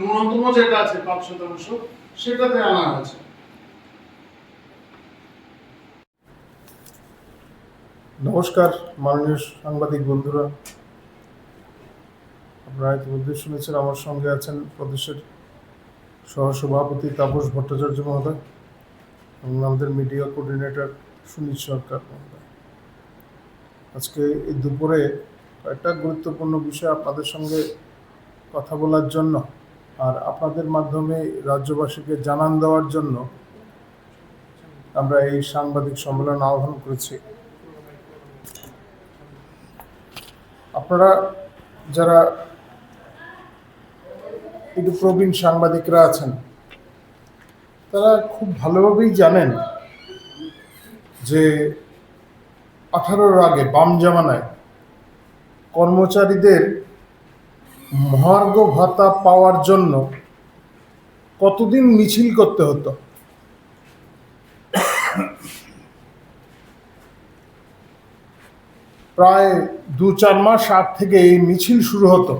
ন্যূনতম যেটা আছে পাঁচ শতাংশ সেটাতে আনা হয়েছে। নমস্কার, মাননীয় সাংবাদিক বন্ধুরা। আপনারা ইতিমধ্যে শুনেছেন, আমার সঙ্গে আছেন প্রদেশের সহসভাপতি তাপস ভট্টাচার্য মহোদয় এবং আমাদের মিডিয়া কোঅর্ডিনেটর সুনীল সরকার মহোদয়। আজকে এই দুপুরে কয়েকটা গুরুত্বপূর্ণ বিষয় আপনাদের সঙ্গে কথা বলার জন্য আর আপনাদের মাধ্যমে রাজ্যবাসীকে জানান দেওয়ার জন্য আমরা এই সাংবাদিক সম্মেলন আহ্বান করেছি। আপনারা যারা একটু প্রবীণ সাংবাদিকরা আছেন, তারা খুব ভালোভাবেই জানেন যে আঠারোর আগে বাম জামানায় কর্মচারীদের মহার্ঘ ভাতা পাওয়ার জন্য কতদিন মিছিল করতে হতো? প্রায় দু চার মাস আগ থেকে এই মিছিল শুরু হতো।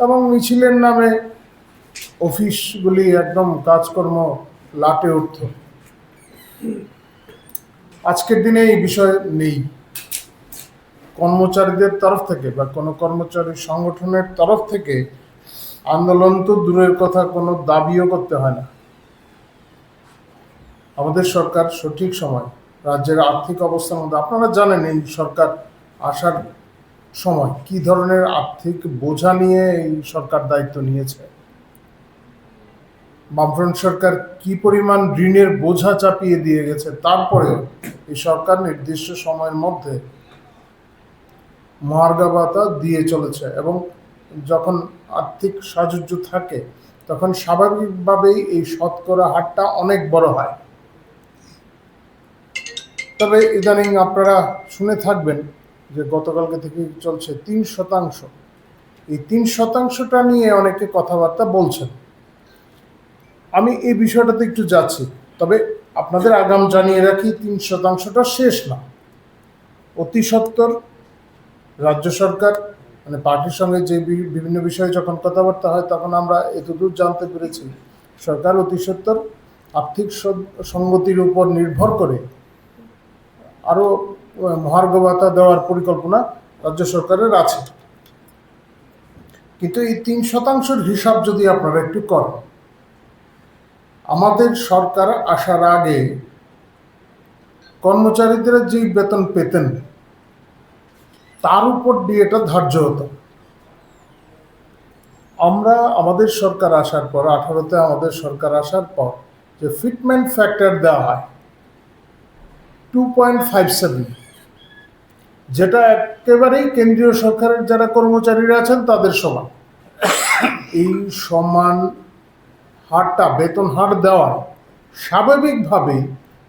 এবং মিছিলের নামে অফিসগুলি একদম কাজকর্ম লাটে উঠত। আজকের দিনে এই বিষয় নেই। কর্মচারীদের তরফ থেকে বা কোনো কর্মচারী সংগঠনের তরফ থেকে আন্দোলন তো দূরের কথা, কোনো দাবিও করতে হয় না। আমাদের সরকার সঠিক সময়, রাজ্যের আর্থিক অবস্থার মধ্যে, আপনারা জানেন এই সরকার আসার সময় কি ধরনের আর্থিক বোঝা নিয়ে এই সরকার দায়িত্ব নিয়েছে। বামফ্রন্ট সরকার কি পরিমাণ ঋণের বোঝা চাপিয়ে দিয়ে গেছে, তারপরেও এই সরকার নির্দিষ্ট সময়ের মধ্যে মহার্ঘা ভাতা দিয়ে চলেছে এবং যখন আর্থিক সাহায্য থাকে, তখন স্বাভাবিকভাবেই এই শতকরা হারটা অনেক বড় হয়। তবে ইদানিং আপনারা শুনে থাকবেন যে গতকালকে থেকে চলছে তিন শতাংশ। এই তিন শতাংশটা নিয়ে অনেকে কথাবার্তা বলছেন। আমি এই বিষয়টাতে একটু যাচ্ছি, তবে আপনাদের আগাম জানিয়ে রাখি, তিন শতাংশটা শেষ না। অতি সত্বর রাজ্য সরকার মানে পার্টির সঙ্গে যে বিভিন্ন বিষয়ে যখন কথাবার্তা হয়, তখন আমরা এতদূর জানতে পেরেছি, সরকার অতি সত্বর আর্থিক সঙ্গতির উপর নির্ভর করে আরও মহার্ঘ ভাতা দেওয়ার পরিকল্পনা রাজ্য সরকারের আছে। কিন্তু এই তিন শতাংশের হিসাব যদি আপনারা একটু করেন, আমাদের সরকার আসার আগে কর্মচারীদের যেই বেতন পেতেন তার উপর দিয়ে এটা ধার্য হতো। আমরা আমাদের সরকার আসার পর, আঠারোতে আমাদের সরকার আসার পর যে ফিটমেন্ট ফ্যাক্টর দেওয়া হয় টু পয়েন্ট ফাইভ সেভেন যেটা একেবারেই কেন্দ্রীয় সরকারের যারা কর্মচারীরা আছেন তাদের সমান। এই সমান হারটা, বেতন হার দেওয়া স্বাভাবিকভাবেই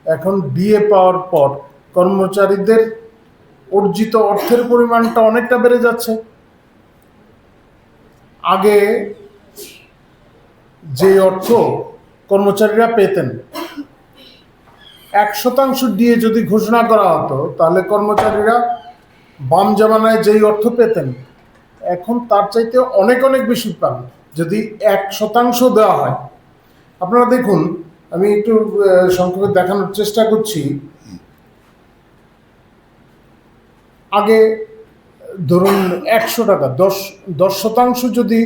এখন ডিএ পাওয়ার পর কর্মচারীদের অর্জিত অর্থের পরিমাণটা অনেকটা বেড়ে যাচ্ছে। আগে যে অর্থ কর্মচারীরা পেতেন, এক শতাংশ দিয়ে যদি ঘোষণা করা হতো, তাহলে কর্মচারীরা বাম জামানায় যেই অর্থ পেতেন, এখন তার চাইতে অনেক অনেক বেশি পান। যদি এক শতাংশ দেওয়া হয়, আপনারা দেখুন, আমি একটু সংক্ষেপে দেখানোর চেষ্টা করছি। আগে ধরুন একশো টাকা, দশ দশ শতাংশ যদি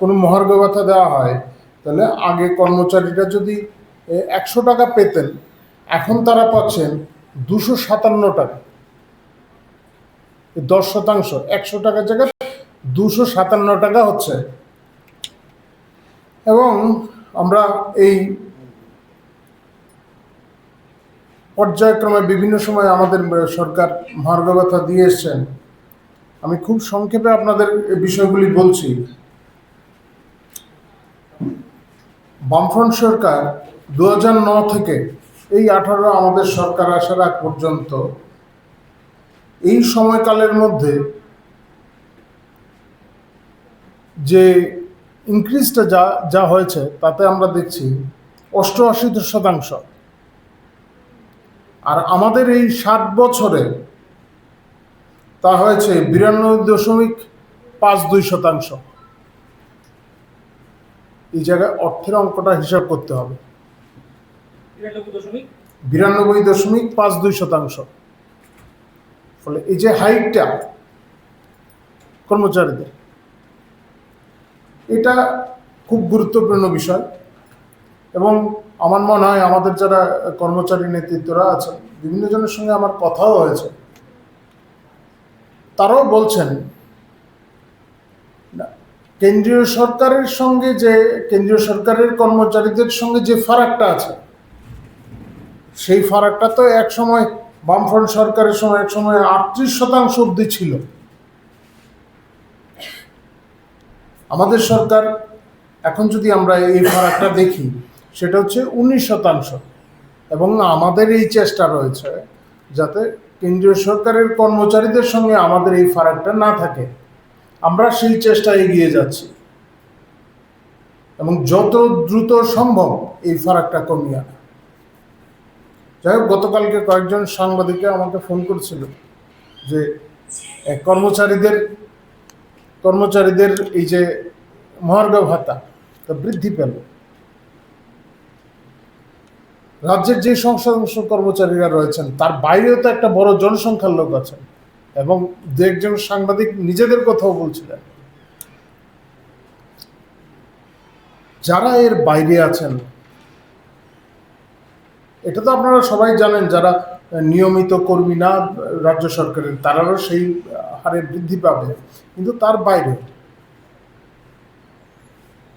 কোনো মহার্ঘ ভাতা দেওয়া হয়, তাহলে আগে কর্মচারীরা যদি একশো টাকা পেতেন, এখন তারা পাচ্ছেন দুশো সাতান্ন টাকা। দশ শতাংশ, একশো টাকার জায়গায় দুশো সাতান্ন টাকা হচ্ছে। এবং আমরা এই পর্যায়ক্রমে বিভিন্ন সময় আমাদের সরকার ভাতা দিয়ে এসছেন। আমি খুব সংক্ষেপে আপনাদের বিষয়গুলি বলছি। বামফ্রন্ট সরকার দু থেকে এই আঠারো আমাদের সরকার আসার আগ পর্যন্ত এই সময়কালের মধ্যে যে ইনক্রিজটা যা যা হয়েছে, তাতে আমরা দেখছি অষ্টআশি শতাংশ। আর আমাদের এই ষাট বছরে তা হয়েছে বিরানব্বই দশমিক পাঁচ দুই শতাংশ। এই জায়গায় অর্থের অঙ্কটা হিসাব করতে হবে। বিরানব্বই দশমিক? বিরানব্বই দশমিক পাঁচ দুই শতাংশ। ফলে এই যে হাইটটা কর্মচারীদের এটা খুব গুরুত্বপূর্ণ বিষয় এবং আমার মনে হয় আমাদের যারা কর্মচারী নেতৃত্বরা আছেন বিভিন্ন জনের সঙ্গে আমার কথাও হয়েছে। তারাও বলছেন কেন্দ্রীয় সরকারের সঙ্গে যে, কেন্দ্রীয় সরকারের কর্মচারীদের সঙ্গে যে ফারাকটা আছে, সেই ফারাকটা তো এক সময় বামফ্রন্ট সরকারের সময় এক সময় আটত্রিশ শতাংশ অব্দি ছিল। আমাদের সরকার, এখন যদি আমরা এই ফারাকটা দেখি সেটা হচ্ছে উনিশ শতাংশ। এবং আমাদের এই চেষ্টা রয়েছে যাতে কেন্দ্রীয় সরকারের কর্মচারীদের সঙ্গে আমাদের এই ফারাকটা না থাকে। আমরা সেই চেষ্টা এগিয়ে যাচ্ছি। এবং যত দ্রুত সম্ভব এই ফারাকটা কমিয়ে আনা। যাই হোক, গতকালকে কয়েকজন সাংবাদিকে আমাকে ফোন করেছিল যে কর্মচারীদের কর্মচারীদের এই যে মহার্ঘ ভাতা তা বৃদ্ধি পেল। রাজ্যের যে সংখ্যাংশ কর্মচারীরা রয়েছেন, তার বাইরেও তো একটা বড় জনসংখ্যার লোক আছেন। এবং দু একজন সাংবাদিক নিজেদের কথাও বলছিলেন। যারা এর বাইরে আছেন, এটা তো আপনারা সবাই জানেন, যারা নিয়মিত কর্মী না রাজ্য সরকারের, তারাও সেই হারে বৃদ্ধি পাবে। কিন্তু তার বাইরে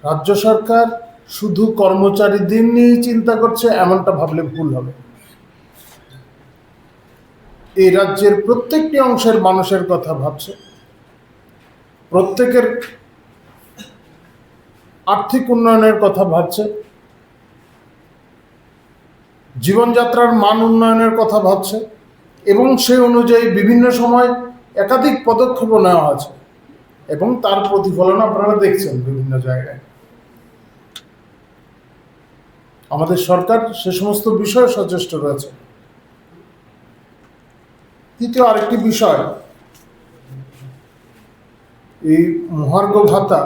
রাজ্য সরকার শুধু কর্মচারীদের নিয়েই চিন্তা করছে, এমনটা ভাবলে ভুল হবে। এই রাজ্যের প্রত্যেকটি অংশের মানুষের কথা ভাবছে। প্রত্যেকের আর্থিক উন্নয়নের কথা ভাবছে। জীবনযাত্রার মান উন্নয়নের কথা ভাবছে এবং সেই অনুযায়ী বিভিন্ন সময় একাধিক পদক্ষেপও নেওয়া আছে। এবং তার প্রতিফলন আপনারা দেখছেন বিভিন্ন জায়গায়। আমাদের সরকার সে সমস্ত বিষয়ে সচেষ্ট রয়েছে। তৃতীয় আরেকটি বিষয়, এই মহার্ঘ ভাতা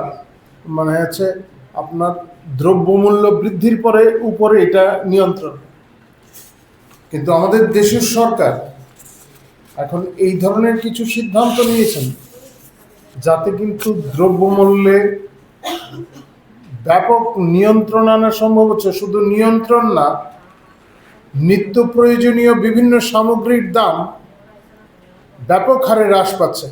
মানে হচ্ছে আপনার দ্রব্যমূল্য বৃদ্ধির পরে উপরে এটা নিয়ন্ত্রণ। কিন্তু আমাদের দেশের সরকার এখন এই ধরনের কিছু সিদ্ধান্ত নিয়েছেন, যাতে কিন্তু দ্রব্যমূল্যে ব্যাপক নিয়ন্ত্রণ আনা সম্ভব হচ্ছে। শুধু নিয়ন্ত্রণ না, নিত্য প্রয়োজনীয় বিভিন্ন সামগ্রীর দাম ব্যাপক হারে হ্রাস পাচ্ছে।